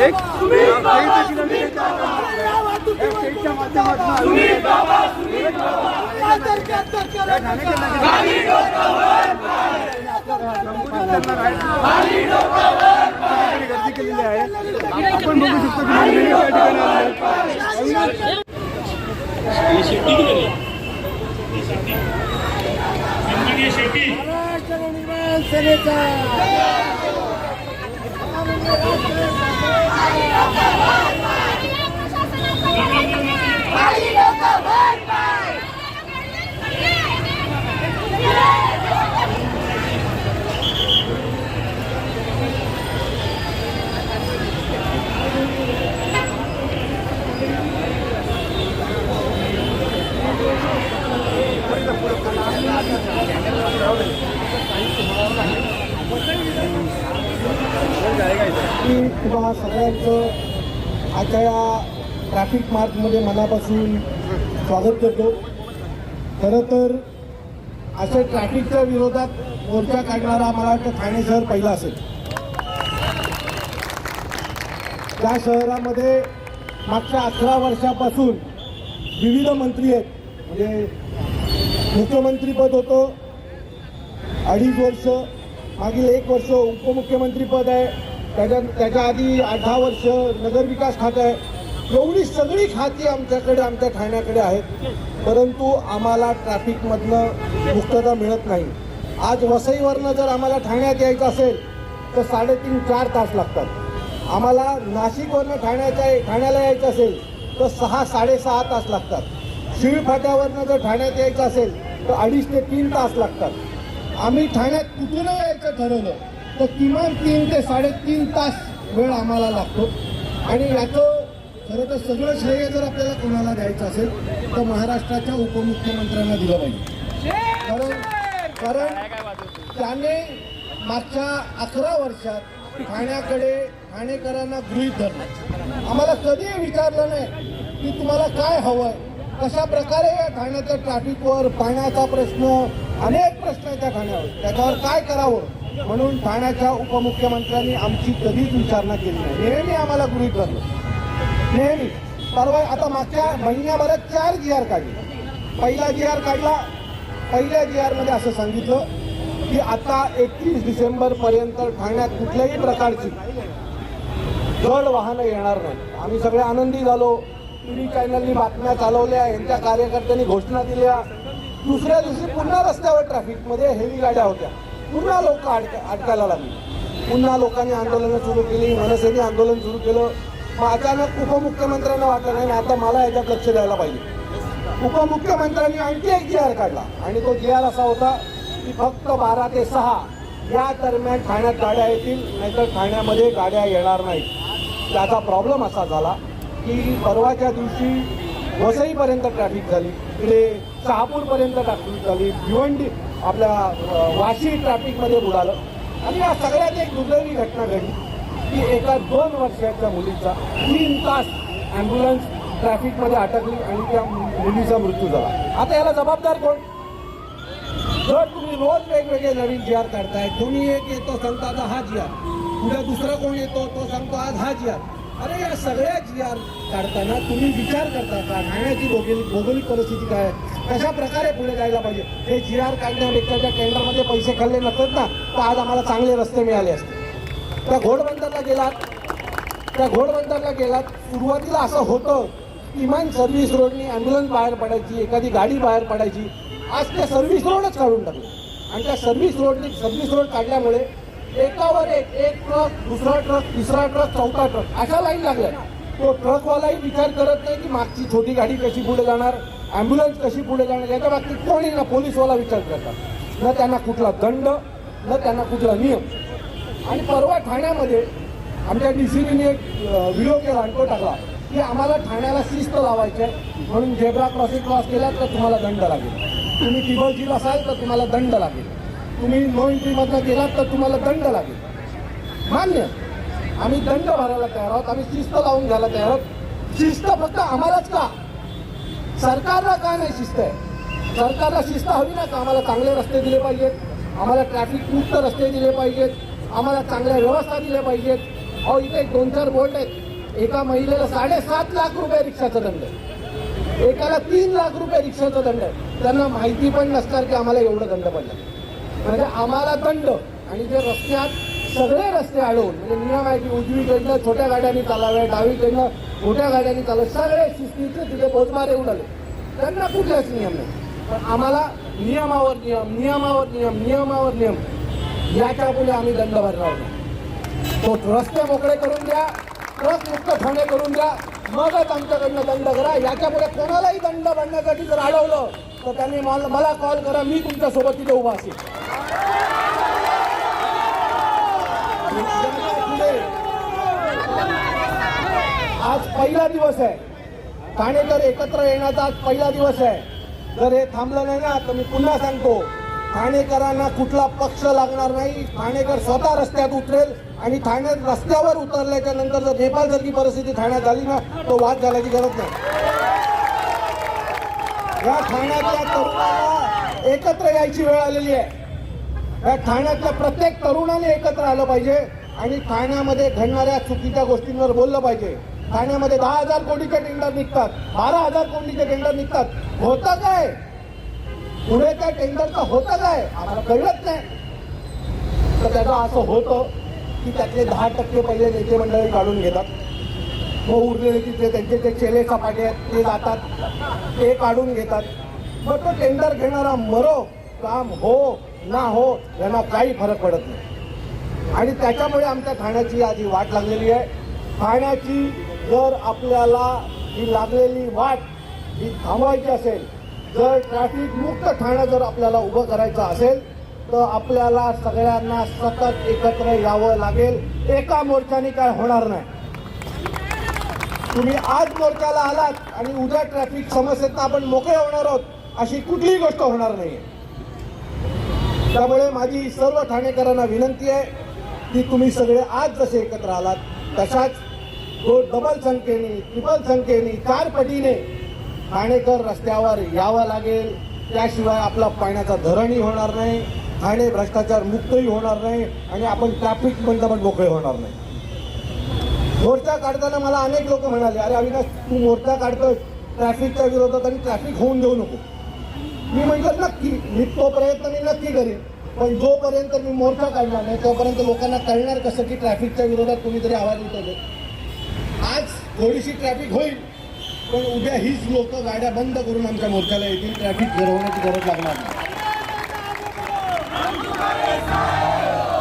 एक या मित्र गर्दी केलेली आहे आपण बघू शकतो की मंडळी या ठिकाणी आलेली आहेत. मी तुम्हा सगळ्यांचं आजच्या या ट्रॅफिक मार्चमध्ये मनापासून स्वागत करतो. खरं तर अशा ट्रॅफिकच्या विरोधात मोर्चा काढणारा मला वाटतं ठाणे शहर पहिला असेल. त्या शहरामध्ये मागच्या अकरा वर्षापासून विविध मंत्री आहेत. म्हणजे मुख्यमंत्रीपद होतं अडीच वर्ष मागील एक वर्ष उपमुख्यमंत्रीपद आहे. त्याच्या त्याच्या आधी आठ दहा वर्ष नगरविकास खातं आहे. एवढी सगळी खाती आमच्याकडे आमच्या ठाण्याकडे आहेत. परंतु आम्हाला ट्रॅफिकमधनं मुक्तता मिळत नाही. आज वसईवरनं जर आम्हाला ठाण्यात यायचं असेल तर साडेतीन चार तास लागतात. आम्हाला नाशिकवरनं ठाण्याच्या ठाण्याला यायचं असेल तर सहा साडेसहा तास लागतात. शिळफाट्यावरनं जर ठाण्यात यायचं असेल तर अडीच ते तीन तास लागतात. आम्ही ठाण्यात कुठून यायचं ठरवलं तर किमान तीन ते साडेतीन तास वेळ आम्हाला लागतो. आणि याचं खरं तर सगळं श्रेय जर आपल्याला कोणाला द्यायचं असेल तर महाराष्ट्राच्या उपमुख्यमंत्र्यांना दिलं पाहिजे. कारण कारण त्याने मागच्या अकरा वर्षात ठाण्याकडे ठाणेकरांना गृहीत धरलं. आम्हाला कधी विचारलं नाही की तुम्हाला काय हवंय कशा प्रकारे या ठाण्याच्या ट्रॅफिकवर पाण्याचा प्रश्न अनेक प्रश्न आहेत त्या ठाण्यावर. त्याच्यावर काय करावं? म्हणून ठाण्याच्या उपमुख्यमंत्र्यांनी आमची कधीच विचारणा केली नाही. नेहमी आम्हाला गृहीत धरलं. नेहमी. परवा आता मागच्या महिन्याभरात चार जी आर काढले. पहिला जी आर काढला. पहिल्या जी आरमध्ये असं सांगितलं की आता एकतीस डिसेंबर पर्यंत ठाण्यात कुठल्याही प्रकारची जड वाहनं येणार नाही. आम्ही सगळे आनंदी झालो. टीव्ही चॅनलनी बातम्या चालवल्या यांच्या कार्यकर्त्यांनी घोषणा दिल्या. दुसऱ्या दिवशी पुन्हा रस्त्यावर ट्रॅफिकमध्ये हेवी गाड्या होत्या. पुन्हा लोक अडक अडकायला लागली. पुन्हा लोकांनी आंदोलनं सुरू केली मनसेने आंदोलन सुरू केलं. मग अचानक उपमुख्यमंत्र्यांना वाटलं नाही आता मला याच्यात लक्ष द्यायला पाहिजे. उपमुख्यमंत्र्यांनी आणखी एक जी आर काढला. आणि तो जी आर असा होता की फक्त बारा ते सहा या दरम्यान ठाण्यात गाड्या येतील नाहीतर ठाण्यामध्ये गाड्या येणार नाहीत. त्याचा प्रॉब्लेम असा झाला की परवाच्या दिवशी वसईपर्यंत ट्रॅफिक झाली इकडे शहापूरपर्यंत ट्रॅफिक झाली भिवंडी आपल्या वाशी ट्रॅफिकमध्ये बुडालं. आणि या सगळ्यात एक दुर्दैवी घटना घडली. की एका दोन वर्षाच्या मुलीचा तीन तास ॲम्ब्युलन्स ट्रॅफिकमध्ये अटकली आणि त्या मुलीचा मृत्यू झाला. आता याला जबाबदार कोण? जर तुम्ही रोज वेगवेगळे नवीन जी आर काढताय तुम्ही एक येतो सांगतो आता हा जी आर. उद्या दुसरा कोण येतो तो सांगतो आज हा जी आर. अरे या सगळ्या जी आर काढताना तुम्ही विचार करता का? ठाण्याची भौगोलिक भौगोलिक परिस्थिती काय आहे? कशा प्रकारे पुढे जायला पाहिजे? हे जी आर काढण्यापेक्षा त्या टेंडरमध्ये पैसे खाल्ले नसतात ना तर आज आम्हाला चांगले रस्ते मिळाले असते. त्या घोडबंदरला गेलात. त्या घोडबंदरला गेलात. सुरुवातीला असं होतं किमान सर्व्हिस रोडनी ॲम्ब्युलन्स बाहेर पडायची एखादी गाडी बाहेर पडायची. आज त्या सर्व्हिस रोडच काढून टाकले. आणि त्या सर्व्हिस रोडनी सर्व्हिस रोड काढल्यामुळे एकावर एक एक ट्रक दुसरा ट्रक तिसरा ट्रक चौथा ट्रक अशा लाईन लागल्या. तो ट्रकवालाही विचार करत नाही की मागची छोटी गाडी कशी पुढे जाणार ॲम्ब्युलन्स कशी पुढे जाणार याच्या बाबतीत कोणी ना पोलीसवाला विचार करतात न त्यांना कुठला दंड न त्यांना कुठला नियम. आणि परवा ठाण्यामध्ये आमच्या डी सी बीने एक व्हिडिओ केला आणि तो टाकला की आम्हाला ठाण्याला शिस्त लावायची आहे. म्हणून झेब्रा क्रॉसिंग क्रॉस केला तर तुम्हाला दंड लागेल. तुम्ही टिबल जील असाल तर तुम्हाला दंड लागेल. तुम्ही नो एंट्रीमधनं गेलात तर तुम्हाला दंड लागेल. मान्य आम्ही दंड भरायला तयार आहोत. आम्ही शिस्त लावून घ्यायला तयार आहोत. शिस्त फक्त आम्हालाच का? सरकारला का नाही शिस्त आहे? सरकारला शिस्त हवी ना का? आम्हाला चांगले रस्ते दिले पाहिजेत. आम्हाला ट्रॅफिक मुक्त रस्ते दिले पाहिजेत. आम्हाला चांगल्या व्यवस्था दिल्या पाहिजेत. अहो इथे एक दोन चार बोर्ड आहेत. एका महिलेला साडेसात लाख रुपये रिक्षाचा दंड आहे. एकाला तीन लाख रुपये रिक्षाचा दंड आहे. त्यांना माहिती पण नसणार की आम्हाला एवढं दंड पडलं. म्हणजे आम्हाला दंड आणि जे रस्त्यात सगळे रस्ते अडवून म्हणजे नियम आहे की उजवीकडनं छोट्या गाड्यांनी चालाव्या डावीकडनं मोठ्या गाड्यांनी चालव सगळे शिस्तीचे तिथे पोचमारे उडाले. त्यांना कुठलाच नियम नाही. पण आम्हाला नियमावर नियम नियमावर नियम नियमावर नियम याच्यापुढे आम्ही दंड भरणार नाही. तो रस्ते मोकळे करून द्या ट्रक मुक्त ठाणे करून द्या. मगच आमच्याकडनं दंड करा. याच्यापुढे कोणालाही दंड भरण्यासाठी जर अडवलं तर त्यांनी मला मला कॉल करा. मी तुमच्यासोबत तिथे उभा असेल. आज पहिला दिवस आहे. ठाणेकर एकत्र येण्याचा आज पहिला दिवस आहे. जर हे थांबलं नाही ना तर मी पुन्हा सांगतो. ठाणेकरांना कुठला पक्ष लागणार नाही. ठाणेकर स्वतः रस्त्यात उतरेल आणि ठाणे रस्त्यावर उतरल्याच्या नंतर जर नेपाळसारखी परिस्थिती ठाण्यात झाली ना तो वाद घालायची गरज नाही. या ठाण्यातल्या तरुणाला एकत्र यायची वेळ आलेली आहे. या ठाण्यातल्या प्रत्येक तरुणाने एकत्र आलं पाहिजे आणि ठाण्यामध्ये घडणाऱ्या चुकीच्या गोष्टींवर बोललं पाहिजे. ठाण्यामध्ये दहा हजार कोटीचे टेंडर निघतात बारा हजार कोटीचे टेंडर निघतात. होतं काय? पुढे त्या टेंडरचं होतं काय आम्हाला कळलंच नाही. तर त्याचं असं होतं की त्यातले दहा टक्के पहिले नेते मंडळी काढून घेतात. मग उरलेले तिथे त्यांचे ते चेले सपाटे आहेत ते जातात. ते काढून घेतात. मग तो टेंडर घेणारा मरो काम हो ना हो यांना काही फरक पडत नाही. आणि त्याच्यामुळे आमच्या ठाण्याची आधी वाट लागलेली आहे. ठाण्याची जर आपल्याला ही लागलेली वाट ही थांबवायची असेल जर ट्रॅफिक मुक्त ठाणं जर आपल्याला उभं करायचं असेल तर आपल्याला सगळ्यांना सतत एकत्र यावं लागेल. एका मोर्चाने काय होणार नाही. तुम्ही आज मोर्चाला आलात आणि उद्या ट्रॅफिक समस्येतनं आपण मोकळे होणार आहोत अशी कुठलीही गोष्ट होणार नाही त्यामुळे माझी सर्व ठाणेकरांना विनंती आहे की तुम्ही सगळे आज जसे एकत्र आलात तशाच तो डबल संख्येने ट्रिपल संख्येने चार पटीने ठाणेकर रस्त्यावर यावं लागेल. त्याशिवाय आपला पाण्याचा धरणही होणार नाही ठाणे भ्रष्टाचार मुक्तही होणार नाही आणि आपण ट्रॅफिक बंद पण मोकळे होणार नाही. मोर्चा काढताना मला अनेक लोक म्हणाले अरे अविनाश तू मोर्चा काढतोय ट्रॅफिकच्या विरोधात आणि ट्रॅफिक होऊन देऊ नको. मी म्हटलं नक्की मी तो प्रयत्न मी नक्की करेन पण जोपर्यंत मी मोर्चा काढणार नाही तोपर्यंत लोकांना कळणार कसं की ट्रॅफिकच्या विरोधात कोणीतरी आवाज उठवले आज थोडीशी ट्रॅफिक होईल पण उद्या हीच लोक गाड्या बंद करून आमच्या मोर्चाला येतील. ट्रॅफिक फिरवण्याची गरज लागणार नाही.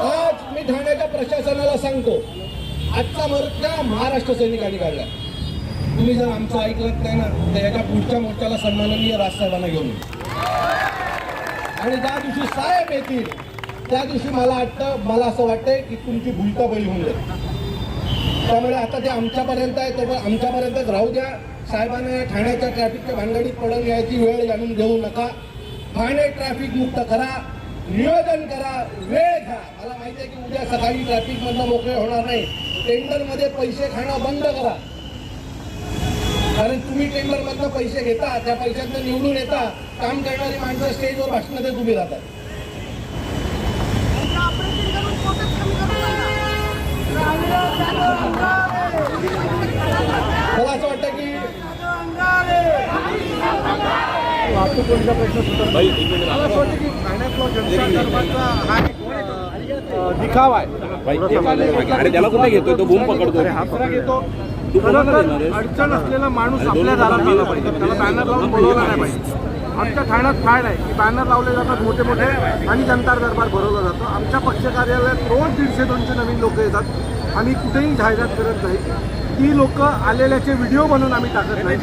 आज मी ठाण्याच्या प्रशासनाला सांगतो आजचा मोर्चा महाराष्ट्र सैनिकांनी काढला तुम्ही जर आमचं ऐकलं नाही ना तर याच्या पुढच्या मोर्चाला सन्माननीय राजसाहेबांना घेऊन आणि ज्या दिवशी साहेब येतील त्या दिवशी मला वाटतं मला असं वाटतंय की तुमची भूमिका बैल होऊन जाईल. त्यामुळे आता ते आमच्यापर्यंत आहे तो आमच्यापर्यंतच राहू द्या. साहेबांना या ठाण्याच्या ट्रॅफिकच्या भानगडीत पडून यायची वेळ जाणून घेऊ नका. ठाणे ट्रॅफिक मुक्त करा. नियोजन करा. वेळ घ्या. मला माहिती आहे की उद्या सकाळी ट्रॅफिक मधनं मोकळे होणार नाही. टेंडरमध्ये पैसे खाणं बंद करा. कारण तुम्ही टेंडरमधनं पैसे घेता. त्या पैशातनं निवडून येता. काम करणारी माणसं स्टेजवर भाषण देत उभी राहतात. मला असं वाटतं की मला असं वाटतं दिखावा आहे त्याला कुठे घेतोय तो बूम पकडतो हा अडचण असलेला माणूस आपल्या दारात गेला पाहिजे त्याला बॅनर लावून बोलवला नाही पाहिजे आमच्या ठाण्यात फॅड आहे की बॅनर लावले जातात मोठे मोठे आणि जनता दरबार भरवला जातो आमच्या पक्ष कार्यालयात रोज दीडशे दोनशे नवीन लोक येतात. आम्ही कुठेही जाहिरात करत नाही. ती लोक आलेल्याचे व्हिडिओ बनवून आम्ही टाकत नाही.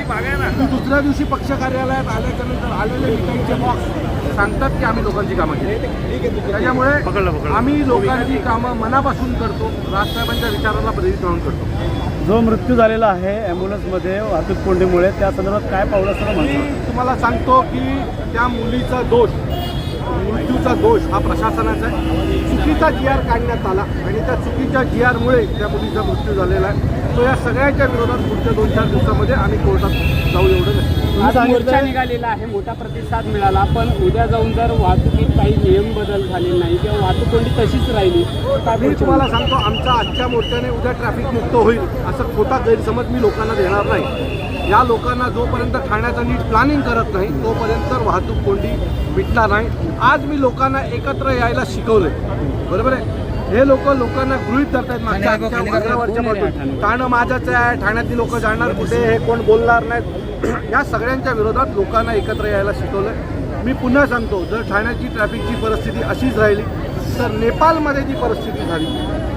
दुसऱ्या दिवशी पक्ष कार्यालयात आल्याच्यानंतर आलेले मिठाईचे बॉक्स सांगतात की आम्ही लोकांची कामं केली. त्याच्यामुळे आम्ही लोकांची कामं मनापासून करतो राजसाहेबांच्या विचाराला प्रेरित राहून करतो. जो मृत्यू झालेला आहे ॲम्ब्युलन्समध्ये वाहतूक कोंडीमुळे त्या संदर्भात काय पावलं असं मी तुम्हाला सांगतो की त्या मुलीचा दोष मृत्यूचा दोष हा प्रशासनाचा आहे. चुकीचा जी आर काढण्यात आला आणि त्या चुकीच्या जी आरमुळे त्या मुलीचा मृत्यू झालेला आहे. तो या सगळ्याच्या विरोधात पुढच्या दोन चार दिवसामध्ये आम्ही कोर्टात जाऊ एवढं नाही. आज मोर्चा निघालेला आहे मोठा प्रतिसाद मिळाला पण उद्या जाऊन जर वाहतुकीत काही नियम बदल झाले नाही किंवा वाहतूक कोंडी तशीच राहिली काय मी तुम्हाला सांगतो आमच्या आजच्या मोर्चाने उद्या ट्रॅफिक मुक्त होईल असं खोटा गैरसमज मी लोकांना देणार नाही. या लोकांना जोपर्यंत ठाण्याचं नीट प्लॅनिंग करत नाही तोपर्यंत वाहतूक कोंडी मिटणार नाही. आज मी लोकांना एकत्र यायला शिकवलंय. बरोबर आहे? हे लोक लोकांना गृहित धरतायत मागच्या वर्षापासून. ठाणं माझंच आहे ठाण्यातली लोक जाणार कुठे हे कोण बोलणार नाहीत. या सगळ्यांच्या विरोधात लोकांना एकत्र यायला शिकवलंय. मी पुन्हा सांगतो जर ठाण्याची ट्रॅफिकची परिस्थिती अशीच राहिली तर नेपाळमध्ये जी परिस्थिती झाली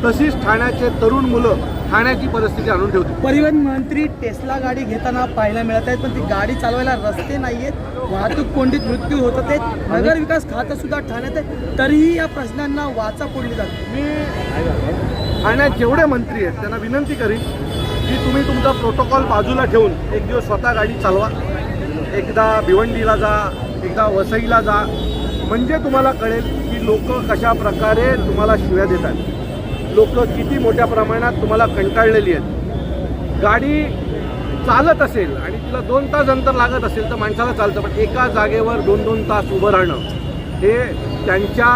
तशीच ठाण्याचे तरुण मुलं ठाण्याची परिस्थिती आणून ठेवतील परिवहन मंत्री टेस्ला गाडी घेताना पाहायला मिळत आहेत पण ती गाडी चालवायला रस्ते नाही आहेत वाहतूक कोंडीत मृत्यू होत आहेत. नगर विकास खातं सुद्धा ठाण्यात आहे तरीही या प्रश्नांना वाचा फोडली जाते. मी ठाण्यात जेवढे मंत्री आहेत त्यांना विनंती करीन की तुम्ही तुमचा प्रोटोकॉल बाजूला ठेवून एक दिवस स्वतः गाडी चालवा. एकदा भिवंडीला जा एकदा वसईला जा. म्हणजे तुम्हाला कळेल की लोक कशा प्रकारे तुम्हाला शिव्या देतात. लोक किती मोठ्या प्रमाणात तुम्हाला कंटाळलेली आहेत. गाडी चालत असेल आणि तिला दोन तास अंतर लागत असेल तर माणसाला चालतं पण एका जागेवर दोन दोन तास उभं राहणं हे त्यांच्या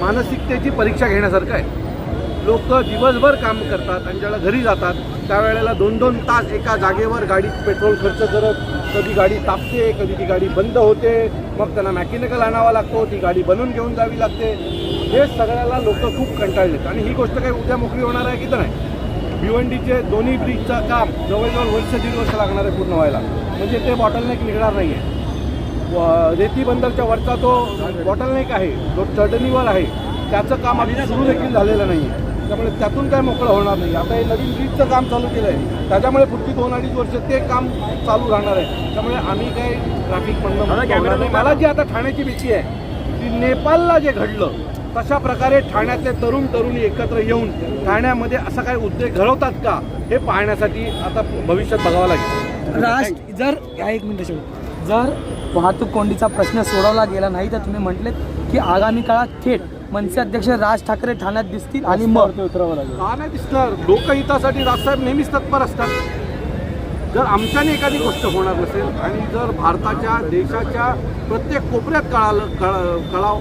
मानसिकतेची परीक्षा घेण्यासारखं आहे. लोक दिवसभर काम करतात आणि ज्याला घरी जातात त्यावेळेला दोन दोन तास एका जागेवर गाडीत पेट्रोल खर्च करत कधी गाडी तापते कधी ती गाडी बंद होते मग त्यांना मॅकॅनिकल आणावा लागतो ती गाडी बनवून घेऊन जावी लागते. हे सगळ्याला लोक खूप कंटाळलेत आणि ही गोष्ट काही उद्या मोकळी होणार आहे की तर नाही? भिवंडीचे दोन्ही ब्रिजचं काम जवळजवळ वर्ष दीड वर्ष लागणार आहे पूर्ण व्हायला. म्हणजे ते बॉटलनेक निघणार नाही आहे रेती बंदरच्या वरचा तो बॉटलनेक आहे जो चढणीवर आहे त्याचं काम अजून सुरू देखील झालेलं नाही आहे त्यामुळे त्यातून काय मोकळं होणार नाही. आता हे नवीन ब्रिजचं काम चालू केलं आहे त्याच्यामुळे पुढची दोन अडीच वर्ष ते काम चालू राहणार आहे. त्यामुळे आम्ही काही ट्रॅफिक बंद मला जी आता ठाण्याची भीती आहे की नेपाळला जे घडलं तशा प्रकारे ठाण्यातले तरुण तरुणी एकत्र येऊन ठाण्यामध्ये असा काही उद्योग घडवतात का हे पाहण्यासाठी आता भविष्यात बघावं लागेल. राष्ट्र जर या एक मिनिट जर वाहतूक कोंडीचा प्रश्न सोडवला गेला नाही तर तुम्ही म्हटलेत की आगामी काळात थेट मनसे अध्यक्ष राज ठाकरे ठाण्यात दिसतील आणि मग? उतरावं लागेल. का नाही दिसणार? लोकहितासाठी राजसाहेब नेहमीच तत्पर असतात. जर आमच्याने एखादी गोष्ट होणार नसेल आणि जर भारताच्या देशाच्या प्रत्येक कोपऱ्यात कळालं कळा कळाव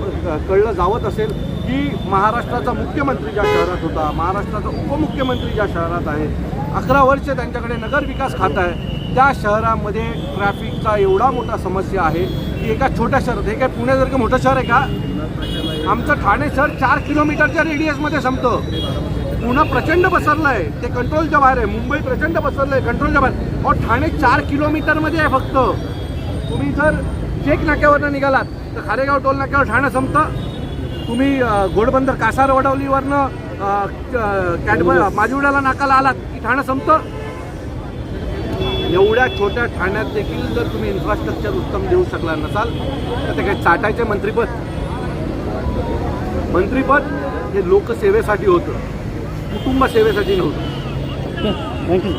कळलं जावत असेल की महाराष्ट्राचा मुख्यमंत्री ज्या शहरात होता महाराष्ट्राचा उपमुख्यमंत्री ज्या शहरात आहे अकरा वर्ष त्यांच्याकडे नगर विकास खातं आहे त्या शहरामध्ये ट्रॅफिकचा एवढा मोठा समस्या आहे की एका छोट्या शहरात हे काय पुण्यासारखं मोठं शहर आहे का? आमचं ठाणे शहर चार किलोमीटरच्या रेडियसमध्ये संपतं. पुणे प्रचंड पसरलं आहे ते कंट्रोलच्या बाहेर आहे. मुंबई प्रचंड पसरलं आहे कंट्रोलच्या बाहेर. और ठाणे चार किलोमीटरमध्ये आहे फक्त. तुम्ही जर चेक नाक्यावरनं निघालात तर खारेगाव टोल नाक्यावर ठाणं संपतं. तुम्ही घोडबंदर कासार वडवलीवरनं कॅडब माजिवड्याला नाकाला आलात की ठाणं संपतं? एवढ्या छोट्या ठाण्यात देखील जर तुम्ही इन्फ्रास्ट्रक्चर उत्तम देऊ शकला नसाल तर ते काही चाटायचे मंत्रीपद. मंत्रीपद हे लोकसेवेसाठी होतं. कुटुंब सेवेसाठी नव्हतं थँक्यू